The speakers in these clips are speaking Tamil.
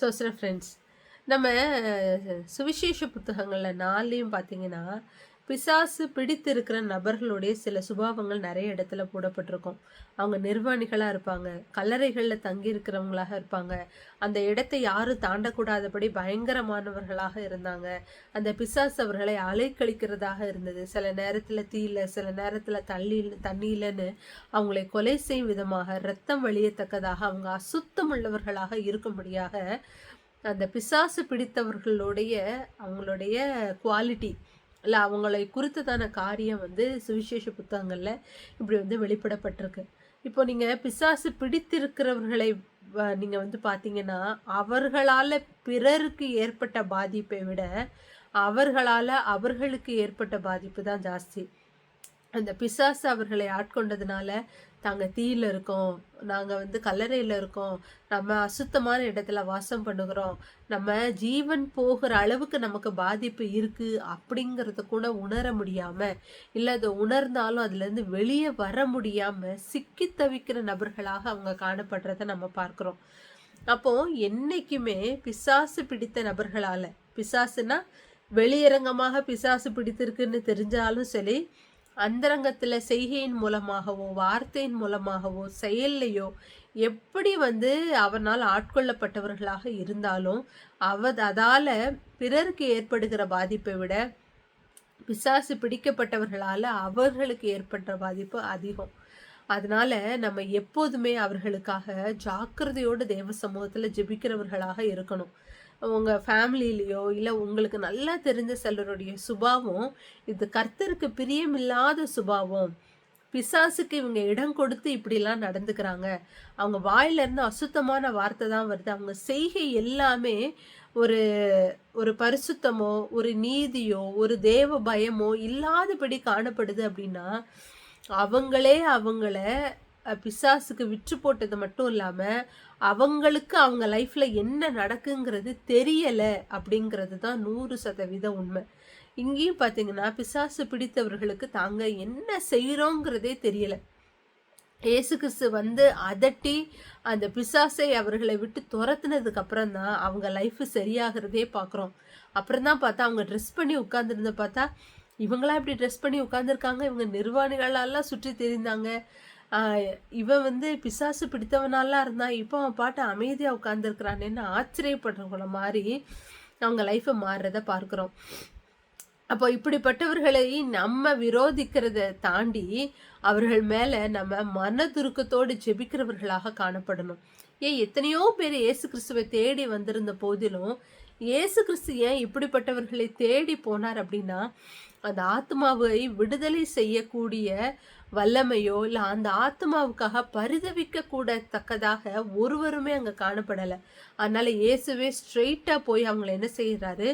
ஸோ சில ஃப்ரெண்ட்ஸ். நம்ம சுவிசேஷ புத்தகங்களில் நாலுலேயும் பார்த்தீங்கன்னா பிசாசு பிடித்திருக்கிற நபர்களுடைய சில சுபாவங்கள் நிறைய இடத்துல போடப்பட்டிருக்கும். அவங்க நிர்வாணிகளாக இருப்பாங்க. கல்லறைகளில் தங்கி இருக்கிறவங்களாக இருப்பாங்க. அந்த இடத்தை யாரும் தாண்டக்கூடாதபடி பயங்கரமானவர்களாக இருந்தாங்க. அந்த பிசாசு அவர்களை அலைக்கழிக்கிறதாக இருந்தது. சில நேரத்தில் தீயில சில நேரத்தில் தள்ளி தண்ணியிலன்னு அவங்களை கொலை செய்யும் விதமாக ரத்தம் வழியத்தக்கதாக அவங்க அசுத்தம் உள்ளவர்களாக இருக்கும்படியாக அந்த பிசாசு பிடித்தவர்களுடைய அவங்களுடைய குவாலிட்டி இல்லை அவங்களை குறித்ததான காரியம் வந்து சுவிசேஷ புத்தகங்களில் இப்படி வந்து வெளிப்படப்பட்டிருக்கு. இப்போ நீங்கள் பிசாசு பிடித்திருக்கிறவர்களை நீங்கள் வந்து பார்த்தீங்கன்னா அவர்களால் பிறருக்கு ஏற்பட்ட பாதிப்பை விட அவர்களால் அவர்களுக்கு ஏற்பட்ட பாதிப்பு தான் ஜாஸ்தி. அந்த பிசாசு அவர்களை ஆட்கொண்டதுனால நாங்கள் தீயில் இருக்கோம். நாங்கள் வந்து கல்லறையில் இருக்கோம். நம்ம அசுத்தமான இடத்துல வாசம் பண்ணுகிறோம். நம்ம ஜீவன் போகிற அளவுக்கு நமக்கு பாதிப்பு இருக்குது அப்படிங்கிறத கூட உணர முடியாமல் இல்லை அதை உணர்ந்தாலும் அதுலேருந்து வெளியே வர முடியாமல் சிக்கி தவிக்கிற நபர்களாக அவங்க காணப்படுறத நம்ம பார்க்குறோம். அப்போது என்றைக்குமே பிசாசு பிடித்த நபர்களால் பிசாசுனா வெளியரங்கமாக பிசாசு பிடித்திருக்குன்னு தெரிஞ்சாலும் சரி அந்தரங்கத்தில் செய்கையின் மூலமாகவோ வார்த்தையின் மூலமாகவோ செயல்லையோ எப்படி வந்து அவனால் ஆட்கொள்ளப்பட்டவர்களாக இருந்தாலும் அவ அதால் பிறருக்கு ஏற்படுகிற பாதிப்பை விட பிசாசு பிடிக்கப்பட்டவர்களால் அவர்களுக்கு ஏற்பட்ட பாதிப்பு அதிகம். அதனால நம்ம எப்போதுமே அவர்களுக்காக ஜாக்கிரதையோடு தேவ சமூகத்தில் ஜெபிக்கிறவர்களாக இருக்கணும். உங்கள் ஃபேமிலிலேயோ இல்லை உங்களுக்கு நல்லா தெரிஞ்ச சிலருடைய சுபாவம் இது கர்த்தருக்கு பிரியமில்லாத சுபாவம். பிசாசுக்கு இவங்க இடம் கொடுத்து இப்படிலாம் நடந்துக்கிறாங்க. அவங்க வாயிலேருந்து அசுத்தமான வார்த்தை தான் வருது. அவங்க செய்கை எல்லாமே ஒரு ஒரு பரிசுத்தமோ ஒரு நீதியோ ஒரு தேவ பயமோ இல்லாதபடி காணப்படுது அப்படின்னா அவங்களே அவங்கள பிசாசுக்கு விற்று போட்டது மட்டும் இல்லாமல் அவங்களுக்கு அவங்க லைஃப்பில் என்ன நடக்குங்கிறது தெரியலை அப்படிங்கிறது தான் நூறு சதவீத உண்மை. இங்கேயும் பார்த்தீங்கன்னா பிசாசு பிடித்தவர்களுக்கு தாங்க என்ன செய்கிறோங்கிறதே தெரியலை. ஏசு கிறிஸ்து வந்து அதட்டி அந்த பிசாசை அவர்களை விட்டு துரத்துனதுக்கு அப்புறம் தான் அவங்க லைஃப் சரியாகிறதே பார்க்குறோம் அப்புறம் தான் பார்த்தா அவங்க ட்ரெஸ் பண்ணி உட்காந்துருந்த பார்த்தா இவங்களாம் இப்படி ட்ரெஸ் பண்ணி உட்காந்துருக்காங்க இவங்க நிர்வாணிகளெல்லாம் சுற்றி தெரிந்தாங்க. இவன் வந்து பிசாசு பிடித்தவனாலாம் இருந்தான் இப்போ அவன் பாட்டு அமைதியாக உட்காந்துருக்கிறானேன்னு ஆச்சரியப்படுறவங்கள மாதிரி அவங்க லைஃப்பை மாறுறத பார்க்குறோம். அப்போ இப்படிப்பட்டவர்களை நம்ம விரோதிக்கிறத தாண்டி அவர்கள் மேலே நம்ம மனதுருக்கத்தோடு ஜெபிக்கிறவர்களாக காணப்படணும். ஏன் எத்தனையோ பேர் இயேசு கிறிஸ்துவை தேடி வந்திருந்த போதிலும் இயேசு கிறிஸ்து ஏன் இப்படிப்பட்டவர்களை தேடி போனார் அப்படின்னா அந்த ஆத்மாவை விடுதலை செய்யக்கூடிய வல்லமையோ இல்லை அந்த ஆத்மாவுக்காக பரிதவிக்க கூட தக்கதாக ஒருவருமே அங்கே காணப்படலை. அதனால இயேசுவே ஸ்ட்ரெயிட்டாக போய் அவங்கள என்ன செய்கிறாரு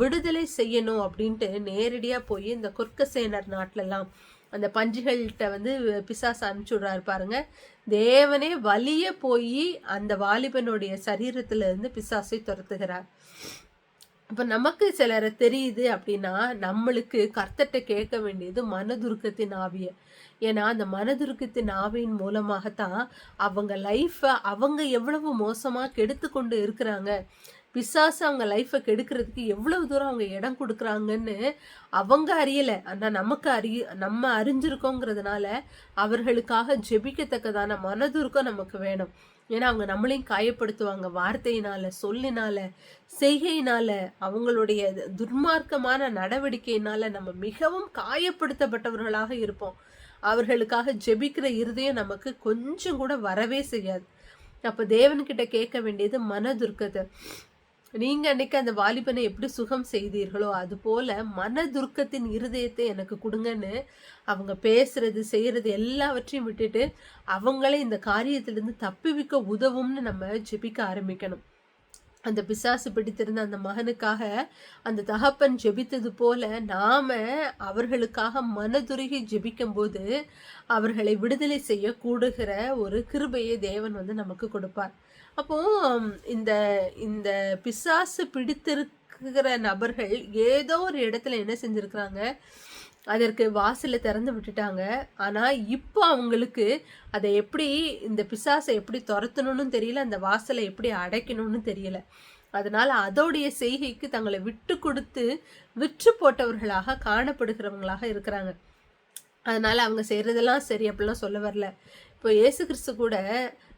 விடுதலை செய்யணும் அப்படின்ட்டு நேரடியாக போய் இந்த குர்க்கசேனர் நாட்டிலலாம் அந்த பஞ்சுகள்கிட்ட வந்து பிசாசு அனுப்பிச்சுடுறாரு பாருங்க. தேவனே வலிய போய் அந்த வாலிபனுடைய சரீரத்துல இருந்து பிசாசை துரத்துகிறார். இப்போ நமக்கு சிலரை தெரியுது அப்படின்னா நம்மளுக்கு கர்த்தட்ட கேட்க வேண்டியது மனதுருக்கத்தின் ஆவிய. ஏன்னா அந்த மனதுருக்கத்தின் ஆவியின் மூலமாகத்தான் அவங்க லைஃப்பை அவங்க எவ்வளவு மோசமாக கெடுத்து கொண்டு இருக்கிறாங்க. பிசாசு அவங்க லைஃப்பை கெடுக்கிறதுக்கு எவ்வளவு தூரம் அவங்க இடம் கொடுக்குறாங்கன்னு அவங்க அறியலை. ஆனால் நமக்கு அறிய நம்ம அறிஞ்சிருக்கோங்கிறதுனால அவர்களுக்காக ஜெபிக்கத்தக்கதான மனதுருக்கம் நமக்கு வேணும். ஏன்னா அவங்க நம்மளையும் காயப்படுத்துவாங்க. வார்த்தையினால சொல்லினால செய்கையினால அவங்களுடைய துர்மார்க்கமான நடவடிக்கையினால நம்ம மிகவும் காயப்படுத்தப்பட்டவர்களாக இருப்போம். அவர்களுக்காக ஜெபிக்கிற இருதயம் நமக்கு கொஞ்சம் கூட வரவே செய்யாது. அப்போ தேவன்கிட்ட கேட்க வேண்டியது மனதுர்க்கத்தை நீங்க அன்னைக்கு அந்த வாலிபனை எப்படி சுகம் செய்தீர்களோ அது போல மன துர்க்கத்தின் இருதயத்தை எனக்கு கொடுங்கன்னு அவங்க பேசுறது செய்யறது எல்லாவற்றையும் விட்டுட்டு அவங்களே இந்த காரியத்திலிருந்து தப்பிவிக்க உதவும்னு நம்ம ஜெபிக்க ஆரம்பிக்கணும். அந்த பிசாசு பிடித்திருந்த அந்த மகனுக்காக அந்த தகப்பன் ஜெபித்தது போல நாம அவர்களுக்காக மனதுருகி ஜெபிக்கும்போது அவர்களை விடுதலை செய்ய கூடுகிற ஒரு கிருபையை தேவன் வந்து நமக்கு கொடுப்பார். அப்போ இந்த இந்த பிசாசு பிடித்திருக்கிற நபர்கள் ஏதோ ஒரு இடத்துல என்ன செஞ்சிருக்கிறாங்க? அதற்கு வாசலை திறந்து விட்டுட்டாங்க. ஆனால் இப்போ அவங்களுக்கு அதை எப்படி இந்த பிசாசை எப்படி துரத்தணும்னு தெரியல. அந்த வாசலை எப்படி அடைக்கணும்னு தெரியல. அதனால் அதோடைய செய்கைக்கு தங்களை விட்டு கொடுத்து விற்று போட்டவர்களாக காணப்படுகிறவங்களாக இருக்கிறாங்க. அதனால் அவங்க செய்கிறதெல்லாம் சரி அப்படிலாம் சொல்ல வரல. இப்போ இயேசு கிறிஸ்து கூட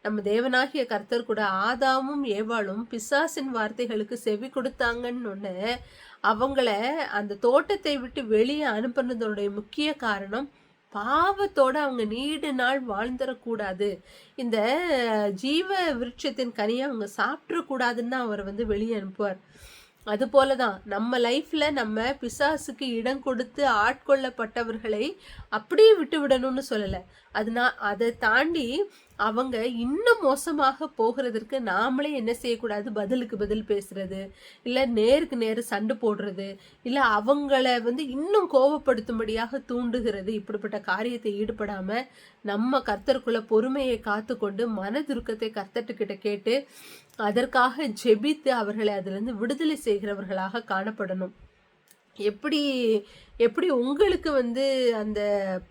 நம்ம தேவனாகிய கர்த்தர் கூட ஆதாமும் ஏவாளும் பிசாசின் வார்த்தைகளுக்கு செவி கொடுத்தாங்கன்னு ஒன்று அவங்கள அந்த தோட்டத்தை விட்டு வெளியே அனுப்புனதோடைய முக்கிய காரணம் பாவத்தோடு அவங்க நீண்ட நாள் வாழ்ந்துடக்கூடாது இந்த ஜீவ விருட்சத்தின் கனியை அவங்க சாப்பிட்றக்கூடாதுன்னு அவர் வந்து வெளியே அனுப்புவார். அதுபோல தான் நம்ம லைஃப்பில் நம்ம பிசாசுக்கு இடம் கொடுத்து ஆட்கொள்ளப்பட்டவர்களை அப்படியே விட்டு விடணும்னு சொல்லலை அதனா அதை தாண்டி அவங்க இன்னும் மோசமாக போகிறதற்கு நாமளே என்ன செய்யக்கூடாது? பதிலுக்கு பதில் பேசுறது இல்லை நேருக்கு நேரு சண்டை போடுறது இல்லை அவங்கள வந்து இன்னும் கோபப்படுத்தும்படியாக தூண்டுகிறது இப்படிப்பட்ட காரியத்தை ஈடுபடாம நம்ம கர்த்தருக்குள்ள பொறுமையை காத்து கொண்டு மனதுருக்கத்தை கர்த்தர்கிட்ட கேட்டு அதற்காக ஜெபித்து அவர்களை அதிலிருந்து விடுதலை செய்கிறவர்களாக காணப்படணும். எப்படி எப்படி உங்களுக்கு வந்து அந்த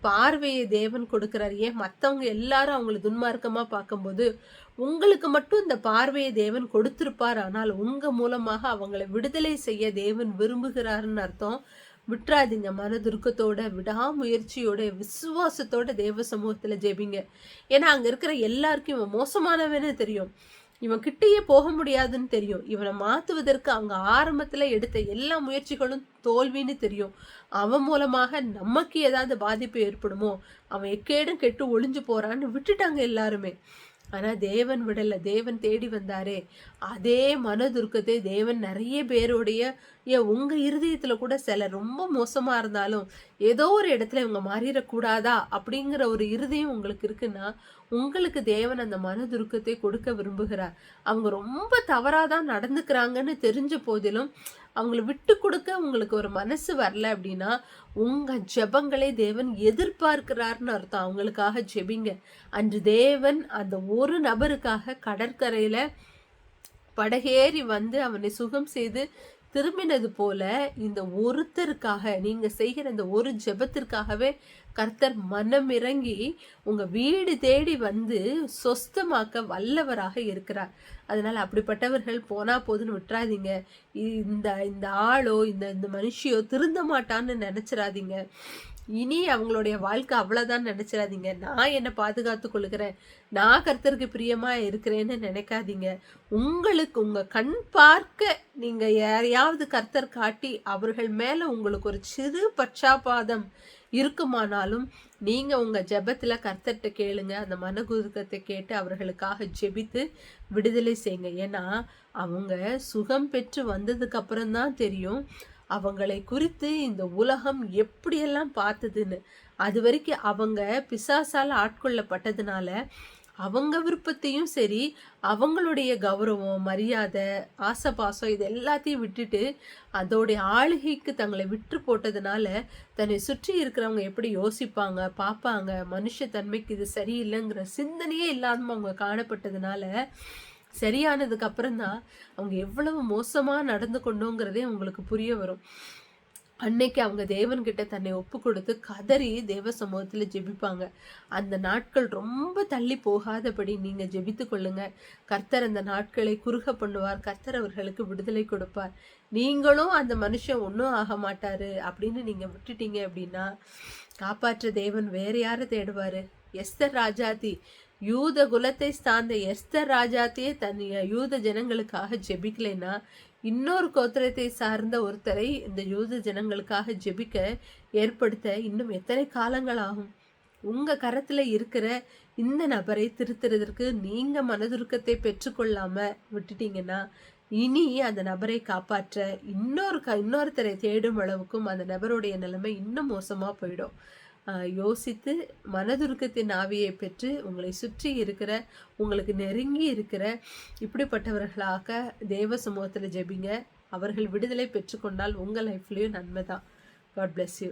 பார்வையை தேவன் கொடுக்குறாரு? ஏன் மற்றவங்க எல்லாரும் அவங்கள துன்மார்க்கமாக பார்க்கும்போது உங்களுக்கு மட்டும் இந்த பார்வையை தேவன் கொடுத்துருப்பார் ஆனால் உங்கள் மூலமாக அவங்களை விடுதலை செய்ய தேவன் விரும்புகிறாருன்னு அர்த்தம். விட்டுறாதீங்க மனதுருக்கத்தோட விடாமுயற்சியோட விசுவாசத்தோட தேவ சமூகத்தில் ஜெபிங்க. ஏன்னா அங்கே இருக்கிற எல்லாருக்கும் இவன் மோசமானவனே தெரியும். இவன் கிட்டேயே போக முடியாதுன்னு தெரியும். இவனை மாத்துவதற்கு அவங்க ஆரம்பத்துல எடுத்த எல்லா முயற்சிகளும் தோல்வின்னு தெரியும். அவன் மூலமாக நமக்கு ஏதாவது பாதிப்பு ஏற்படுமோ? அவன் எக்கேடும் கெட்டு ஒளிஞ்சு போறான்னு விட்டுட்டாங்க எல்லாருமே. ஆனா தேவன் விடல. தேவன் தேடி வந்தாரே. அதே மனதுருக்கத்தை தேவன் நிறைய பேருடைய ஏன் உங்க இருதயத்துல கூட சில ரொம்ப மோசமா இருந்தாலும் ஏதோ ஒரு இடத்துல இவங்க மாறிடக்கூடாதா அப்படிங்கிற ஒரு இருதயம் உங்களுக்கு இருக்குன்னா உங்களுக்கு தேவன் அந்த மனதுருக்கத்தை கொடுக்க விரும்புகிறார். அவங்க ரொம்ப தவறாதான் நடந்துக்கிறாங்கன்னு தெரிஞ்ச போதிலும் அவங்கள விட்டு கொடுக்க உங்களுக்கு ஒரு மனசு வரல அப்படின்னா உங்க ஜெபங்களை தேவன் எதிர்பார்க்கிறார்னு அர்த்தம். அவங்களுக்காக ஜெபிங்க. அன்று தேவன் அந்த ஒரு நபருக்காக கடற்கரையில படகேறி வந்து அவனை சுகம் செய்து திரும்பினது போல இந்த ஒருத்தருக்காக நீங்க செய்கிற இந்த ஒரு ஜெபத்திற்காகவே கர்த்தர் மனம் இறங்கி உங்க வீடு தேடி வந்து சொஸ்தமாக்க வல்லவராக இருக்கிறார். அதனால அப்படிப்பட்டவர்கள் போனா போதுன்னு விட்டுறாதீங்க. இந்த இந்த ஆளோ இந்த இந்த மனுஷியோ திருந்த மாட்டான்னு நினைச்சிடாதீங்க இனி அவங்களுடைய வாழ்க்கை அவ்வளோதான் நினச்சிடாதீங்க. நான் என்னை பாதுகாத்து கொள்கிறேன். நான் கர்த்தருக்கு பிரியமாக இருக்கிறேன்னு நினைக்காதீங்க. உங்களுக்கு உங்கள் கண் பார்க்க நீங்கள் யாரையாவது கர்த்தர் காட்டி அவர்கள் மேலே உங்களுக்கு ஒரு சிறு பட்சாபாதம் இருக்குமானாலும் நீங்கள் உங்கள் ஜெபத்தில் கர்த்தர்கிட்ட கேளுங்க. அந்த மனகுருக்கத்தை கேட்டு அவர்களுக்காக ஜெபித்து விடுதலை செய்யுங்க. ஏன்னா அவங்க சுகம் பெற்று வந்ததுக்கு அப்புறம்தான் தெரியும். அவங்களை குறித்து இந்த உலகம் எப்படியெல்லாம் பார்த்ததுன்னு அது வரைக்கும் அவங்க பிசாசால் ஆட்கொள்ளப்பட்டதுனால அவங்க விருப்பத்தையும் சரி அவங்களுடைய கௌரவம் மரியாதை ஆசபாசம் இது எல்லாத்தையும் விட்டுட்டு அதோடைய ஆளுகைக்கு தங்களை விற்று போட்டதுனால தன்னை சுற்றி இருக்கிறவங்க எப்படி யோசிப்பாங்க பார்ப்பாங்க மனுஷத்தன்மைக்கு இது சரியில்லைங்கிற சிந்தனையே இல்லாமல் அவங்க காணப்பட்டதுனால சரியானதுக்கு அப்புறம் தான் அவங்க எவ்வளவு மோசமாக நடந்து கொண்டோங்கிறதே அவங்களுக்கு புரிய வரும். அன்னைக்கு அவங்க தேவன்கிட்ட தன்னை ஒப்பு கொடுத்து கதறி தேவ சமூகத்தில் ஜெபிப்பாங்க. அந்த நாட்கள் ரொம்ப தள்ளி போகாதபடி நீங்கள் ஜெபித்து கொள்ளுங்க. கர்த்தர் அந்த நாட்களை குறுக பண்ணுவார். கர்த்தர் அவர்களுக்கு விடுதலை கொடுப்பார். நீங்களும் அந்த மனுஷன் ஒன்றும் ஆக மாட்டாரு அப்படின்னு நீங்கள் விட்டுட்டீங்க அப்படின்னா காப்பாற்ற தேவன் வேற யாரை தேடுவார்? எஸ்தர் ராஜாதி யூத குலத்தை சார்ந்த எஸ்தர் ராஜாத்தையே தன் யூத ஜனங்களுக்காக ஜெபிக்கலைன்னா இன்னொரு கோத்திரத்தை சார்ந்த ஒருத்தரை இந்த யூத ஜனங்களுக்காக ஜெபிக்க ஏற்படுத்த இன்னும் எத்தனை காலங்கள் ஆகும்? உங்கள் கரத்தில் இருக்கிற இந்த நபரை திருத்துறதற்கு நீங்கள் மனதுருக்கத்தை பெற்றுக்கொள்ளாமல் விட்டுட்டீங்கன்னா இனி அந்த நபரை காப்பாற்ற இன்னொரு க இன்னொருத்தரை தேடும் அளவுக்கும் அந்த நபருடைய நிலைமை இன்னும் மோசமாக போயிடும். யோசித்து மனதுருக்கத்தின் ஆவியை பெற்று உங்களை சுற்றி இருக்கிற உங்களுக்கு நெருங்கி இருக்கிற இப்படிப்பட்டவர்களாக தேவ சமூகத்தில் ஜெபிங்க. அவர்கள் விடுதலை பெற்றுக்கொண்டால் உங்கள் லைஃப்லேயும் நன்மை தான் காட் பிளெஸ் யூ